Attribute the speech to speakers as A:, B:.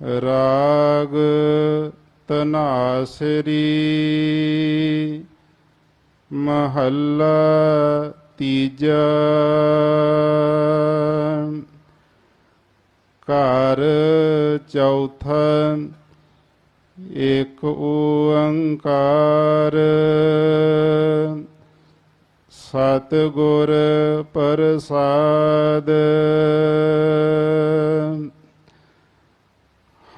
A: ਰਾਗ ਤਨਾਸਰੀ ਮਹੱਲਾ ਤੀਜਾ ਘਰ ਚੌਥਾ ਏਕ ਓੰਕਾਰ ਸਤ ਗੁਰ ਪ੍ਰਸਾਦ